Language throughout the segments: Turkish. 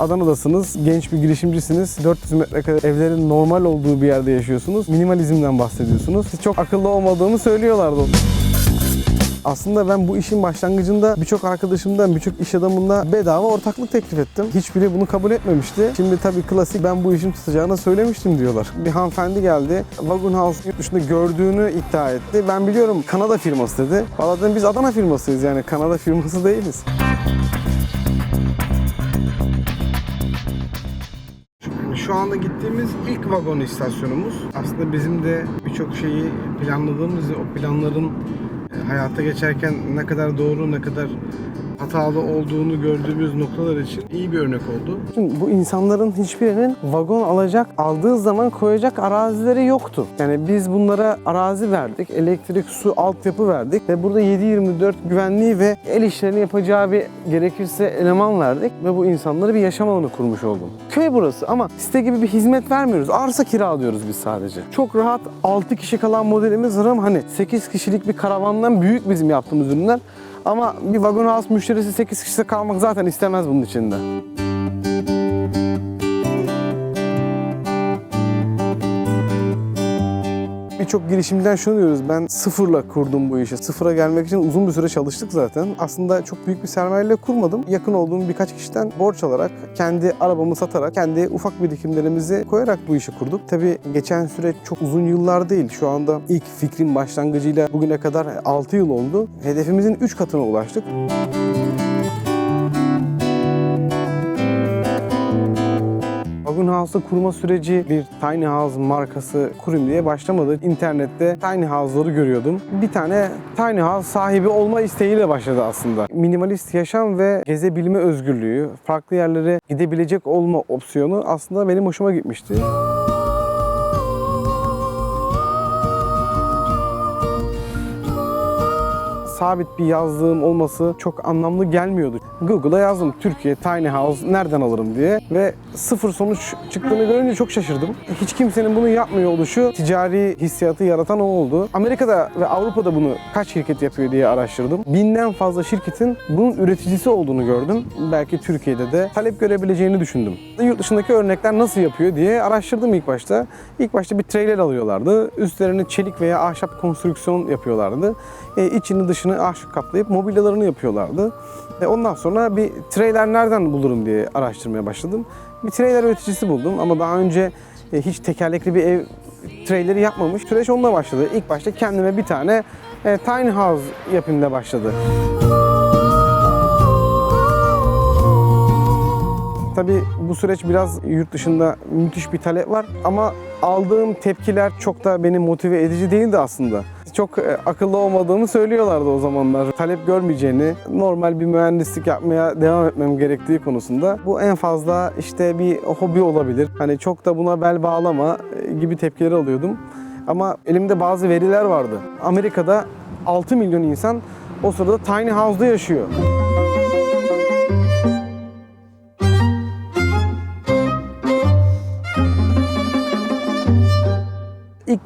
Adana'dasınız, genç bir girişimcisiniz. 400 metrekare evlerin normal olduğu bir yerde yaşıyorsunuz. Minimalizmden bahsediyorsunuz. Siz çok akıllı olmadığımı söylüyorlardı. Aslında ben bu işin başlangıcında birçok arkadaşımdan, birçok iş adamına bedava ortaklık teklif ettim. Hiçbiri bunu kabul etmemişti. Şimdi tabii klasik ben bu işin tutacağını söylemiştim diyorlar. Bir hanımefendi geldi. Wagon House yurt dışında gördüğünü iddia etti. Ben biliyorum Kanada firması dedi. Valla dedim biz Adana firmasıyız yani Kanada firması değiliz. Şu anda gittiğimiz ilk vagon istasyonumuz. Aslında bizim de birçok şeyi planladığımız, o planların e, hayata geçerken ne kadar doğru, ne kadar hatalı olduğunu gördüğümüz noktalar için iyi bir örnek oldu. Şimdi bu insanların hiçbirinin vagon alacak, aldığı zaman koyacak arazileri yoktu. Yani biz bunlara arazi verdik, elektrik, su, altyapı verdik ve burada 7-24 güvenliği ve el işlerini yapacağı bir gerekirse eleman verdik ve bu insanları bir yaşam alanı kurmuş oldum. Köy burası ama site gibi bir hizmet vermiyoruz. Arsa kiralıyoruz biz sadece. Çok rahat 6 kişi kalan modelimiz var ama hani 8 kişilik bir karavandan büyük bizim yaptığımız ürünler. Ama bir wagon house müşterisi 8 kişide kalmak zaten istemez bunun içinde. Birçok girişimden şunu diyoruz. Ben sıfırla kurdum bu işi. Sıfıra gelmek için uzun bir süre çalıştık zaten. Aslında çok büyük bir sermayeyle kurmadım. Yakın olduğum birkaç kişiden borç alarak, kendi arabamı satarak, kendi ufak birikimlerimizi koyarak bu işi kurduk. Tabii geçen süreç çok uzun yıllar değil. Şu anda ilk fikrin başlangıcıyla bugüne kadar 6 yıl oldu. Hedefimizin 3 katına ulaştık. Wagon House'ı kurma süreci bir tiny house markası kurayım diye başlamadı. İnternette tiny house'ları görüyordum. Bir tane tiny house sahibi olma isteğiyle başladı aslında. Minimalist yaşam ve gezebilme özgürlüğü, farklı yerlere gidebilecek olma opsiyonu aslında benim hoşuma gitmişti. Sabit bir yazlığım olması çok anlamlı gelmiyordu. Google'a yazdım Türkiye tiny house nereden alırım diye ve sıfır sonuç çıktığını görünce çok şaşırdım. Hiç kimsenin bunu yapmıyor oluşu ticari hissiyatı yaratan o oldu. Amerika'da ve Avrupa'da bunu kaç şirket yapıyor diye araştırdım. Binden fazla şirketin bunun üreticisi olduğunu gördüm. Belki Türkiye'de de talep görebileceğini düşündüm. Yurt dışındaki örnekler nasıl yapıyor diye araştırdım ilk başta. İlk başta bir trailer alıyorlardı. Üstlerini çelik veya ahşap konstrüksiyon yapıyorlardı. E, içini dışını ahşap kaplayıp mobilyalarını yapıyorlardı. E, ondan sonra bir trailer nereden bulurum diye araştırmaya başladım. Bir trailer üreticisi buldum ama daha önce e, hiç tekerlekli bir ev traileri yapmamış. Süreç onunla başladı. İlk başta kendime bir tane e, tiny house yapımda başladı. Tabii bu süreç biraz yurt dışında müthiş bir talep var ama aldığım tepkiler çok da beni motive edici değildi aslında. Çok e, akıllı olmadığımı söylüyorlardı o zamanlar. Talep görmeyeceğini, normal bir mühendislik yapmaya devam etmem gerektiği konusunda. Bu en fazla işte bir hobi olabilir. Hani çok da buna bel bağlama e, gibi tepkileri alıyordum. Ama elimde bazı veriler vardı. Amerika'da 6 milyon insan o sırada tiny house'da yaşıyor.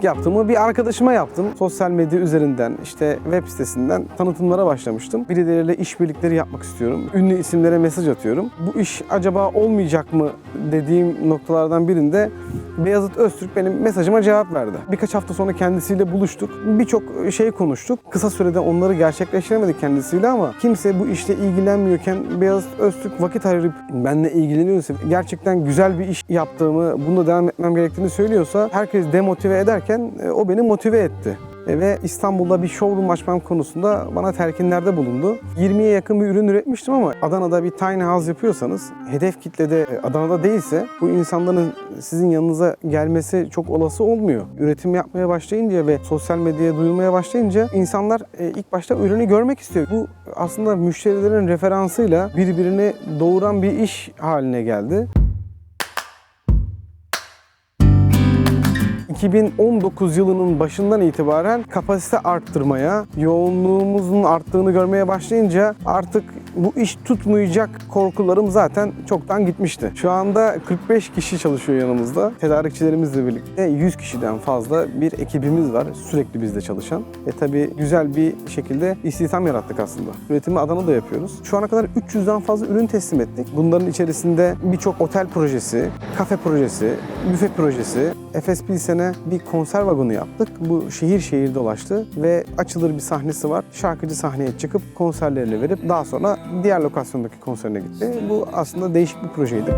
Yaptığımı bir arkadaşıma yaptım. Sosyal medya üzerinden, işte web sitesinden tanıtımlara başlamıştım. Birileriyle işbirlikleri yapmak istiyorum. Ünlü isimlere mesaj atıyorum. Bu iş acaba olmayacak mı dediğim noktalardan birinde Beyazıt Öztürk benim mesajıma cevap verdi. Birkaç hafta sonra kendisiyle buluştuk. Birçok şey konuştuk. Kısa sürede onları gerçekleştiremedik kendisiyle ama kimse bu işle ilgilenmiyorken Beyazıt Öztürk vakit ayırıp benimle ilgileniyorsa, gerçekten güzel bir iş yaptığımı, bununla devam etmem gerektiğini söylüyorsa herkes demotive ederken e, o beni motive etti. E, Ve İstanbul'da bir showroom açmam konusunda bana telkinlerde bulundu. 20'ye yakın bir ürün üretmiştim ama Adana'da bir tiny house yapıyorsanız, hedef kitlede e, Adana'da değilse bu insanların sizin yanınıza gelmesi çok olası olmuyor. Üretim yapmaya başlayınca ve sosyal medyaya duyulmaya başlayınca insanlar e, ilk başta ürünü görmek istiyor. Bu aslında müşterilerin referansıyla birbirini doğuran bir iş haline geldi. 2019 yılının başından itibaren kapasite arttırmaya, yoğunluğumuzun arttığını görmeye başlayınca artık bu iş tutmayacak korkularım zaten çoktan gitmişti. Şu anda 45 kişi çalışıyor yanımızda. Tedarikçilerimizle birlikte 100 kişiden fazla bir ekibimiz var sürekli bizde çalışan. E tabi güzel bir şekilde istihdam yarattık aslında. Üretimi Adana'da yapıyoruz. Şu ana kadar 300'den fazla ürün teslim ettik. Bunların içerisinde birçok otel projesi, kafe projesi, büfe projesi, Efes Pilsen'e bir konser vagonu yaptık. Bu şehir şehir dolaştı ve açılır bir sahnesi var. Şarkıcı sahneye çıkıp konserlerini verip daha sonra diğer lokasyondaki konserine gitti. Bu aslında değişik bir projeydi.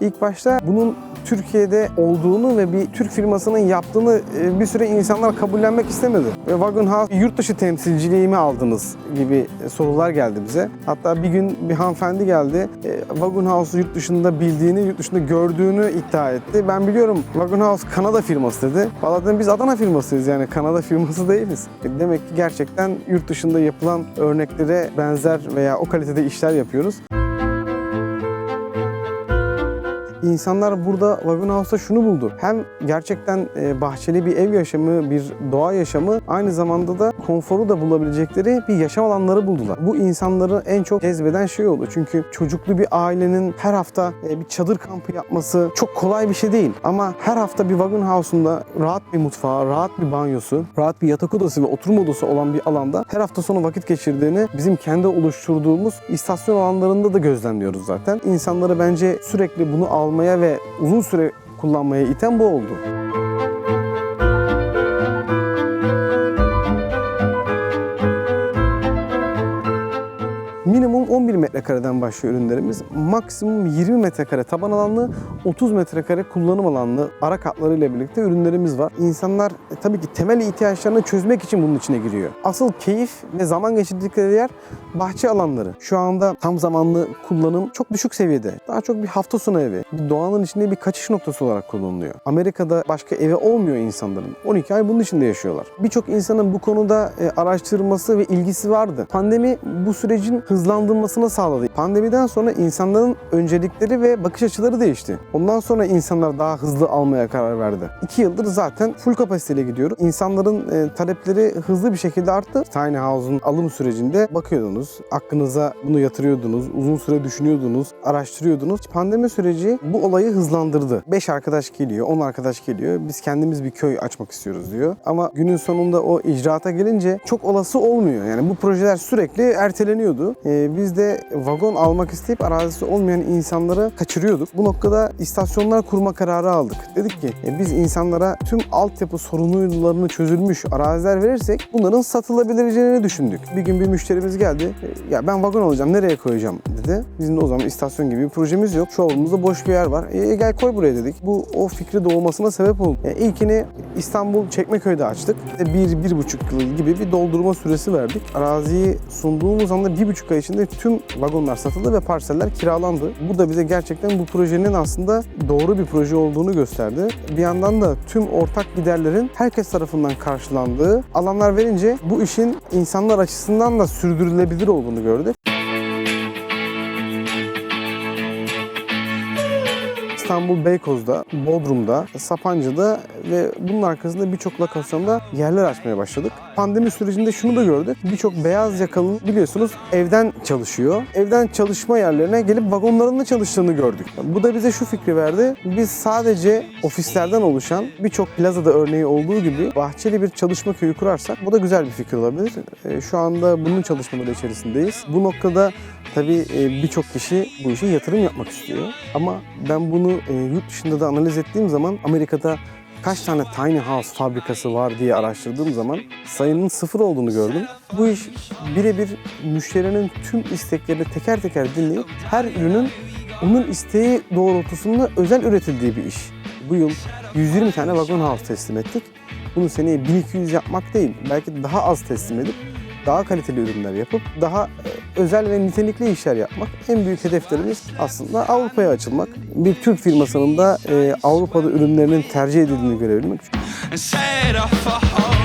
İlk başta bunun Türkiye'de olduğunu ve bir Türk firmasının yaptığını e, bir süre insanlar kabullenmek istemedi. Ve Wagon House yurt dışı temsilciliği mi aldınız gibi sorular geldi bize. Hatta bir gün bir hanımefendi geldi. E, Wagon House'u yurt dışında bildiğini, yurt dışında gördüğünü iddia etti. Ben biliyorum Wagon House Kanada firması dedi. Valla dedim biz Adana firmasıyız yani Kanada firması değiliz. E, Demek ki gerçekten yurt dışında yapılan örneklere benzer veya o kalitede işler yapıyoruz. İnsanlar burada Wagon House'ta şunu buldu. Hem gerçekten e, bahçeli bir ev yaşamı, bir doğa yaşamı, aynı zamanda da konforu da bulabilecekleri bir yaşam alanları buldular. Bu insanları en çok cezbeden şey oldu. Çünkü çocuklu bir ailenin her hafta e, bir çadır kampı yapması çok kolay bir şey değil. Ama her hafta bir Wagon House'unda rahat bir mutfağı, rahat bir banyosu, rahat bir yatak odası ve oturma odası olan bir alanda her hafta sonu vakit geçirdiğini bizim kendi oluşturduğumuz istasyon alanlarında da gözlemliyoruz zaten. İnsanları bence sürekli bunu almaya ve uzun süre kullanmaya iten bu oldu. Metrekareden başlıyor ürünlerimiz. Maksimum 20 metrekare taban alanlı, 30 metrekare kullanım alanlı ara katlarıyla birlikte ürünlerimiz var. İnsanlar e, tabii ki temel ihtiyaçlarını çözmek için bunun içine giriyor. Asıl keyif ve zaman geçirdikleri yer bahçe alanları. Şu anda tam zamanlı kullanım çok düşük seviyede. Daha çok bir hafta sonu evi, doğanın içinde bir kaçış noktası olarak kullanılıyor. Amerika'da başka evi olmuyor insanların. 12 ay bunun içinde yaşıyorlar. Birçok insanın bu konuda e, araştırması ve ilgisi vardı. Pandemi bu sürecin hızlandırılmasını sağladı. Pandemiden sonra insanların öncelikleri ve bakış açıları değişti. Ondan sonra insanlar daha hızlı almaya karar verdi. 2 yıldır zaten full kapasiteyle gidiyoruz. İnsanların e, talepleri hızlı bir şekilde arttı. Tiny House'un alım sürecinde bakıyordunuz. Aklınıza bunu yatırıyordunuz. Uzun süre düşünüyordunuz. Araştırıyordunuz. Pandemi süreci bu olayı hızlandırdı. 5 arkadaş geliyor, 10 arkadaş geliyor. Biz kendimiz bir köy açmak istiyoruz diyor. Ama günün sonunda o icraata gelince çok olası olmuyor. Yani bu projeler sürekli erteleniyordu. Ee, biz de vagon almak isteyip arazisi olmayan insanları kaçırıyorduk. Bu noktada istasyonlar kurma kararı aldık. Dedik ki e, biz insanlara tüm altyapı sorunlarını çözülmüş araziler verirsek bunların satılabileceğini düşündük. Bir gün bir müşterimiz geldi. E, Ya ben vagon alacağım nereye koyacağım dedi. Bizim de o zaman istasyon gibi bir projemiz yok. Showroom'umuzda boş bir yer var. E, gel koy buraya dedik. Bu o fikri doğmasına sebep oldu. E, ilkini İstanbul Çekmeköy'de açtık. E, bir, bir buçuk yıl gibi bir doldurma süresi verdik. Araziyi sunduğumuz anda bir buçuk ay içinde tüm vagonlar satıldı ve parseller kiralandı. Bu da bize gerçekten bu projenin aslında doğru bir proje olduğunu gösterdi. Bir yandan da tüm ortak giderlerin herkes tarafından karşılandığı alanlar verince bu işin insanlar açısından da sürdürülebilir olduğunu gördük. İstanbul Beykoz'da, Bodrum'da, Sapanca'da ve bunun arkasında birçok lokasyonda yerler açmaya başladık. Pandemi sürecinde şunu da gördük. Birçok beyaz yakalının biliyorsunuz evden çalışıyor. Evden çalışma yerlerine gelip vagonlarında çalıştığını gördük. Bu da bize şu fikri verdi. Biz sadece ofislerden oluşan birçok plazada örneği olduğu gibi bahçeli bir çalışma köyü kurarsak bu da güzel bir fikir olabilir. E, Şu anda bunun çalışmaları içerisindeyiz. Bu noktada tabii e, birçok kişi bu işe yatırım yapmak istiyor. Ama ben bunu e, yurt dışında da analiz ettiğim zaman Amerika'da kaç tane tiny house fabrikası var diye araştırdığım zaman sayının sıfır olduğunu gördüm. Bu iş birebir müşterinin tüm isteklerini teker teker dinleyip her ürünün onun isteği doğrultusunda özel üretildiği bir iş. Bu yıl 120 tane wagon house teslim ettik. Bunu seneye 1200 yapmak değil, belki daha az teslim edip daha kaliteli ürünler yapıp daha e, özel ve nitelikli işler yapmak. En büyük hedeflerimiz aslında Avrupa'ya açılmak. Bir Türk firmasının da e, Avrupa'da ürünlerinin tercih edildiğini görebilmek. and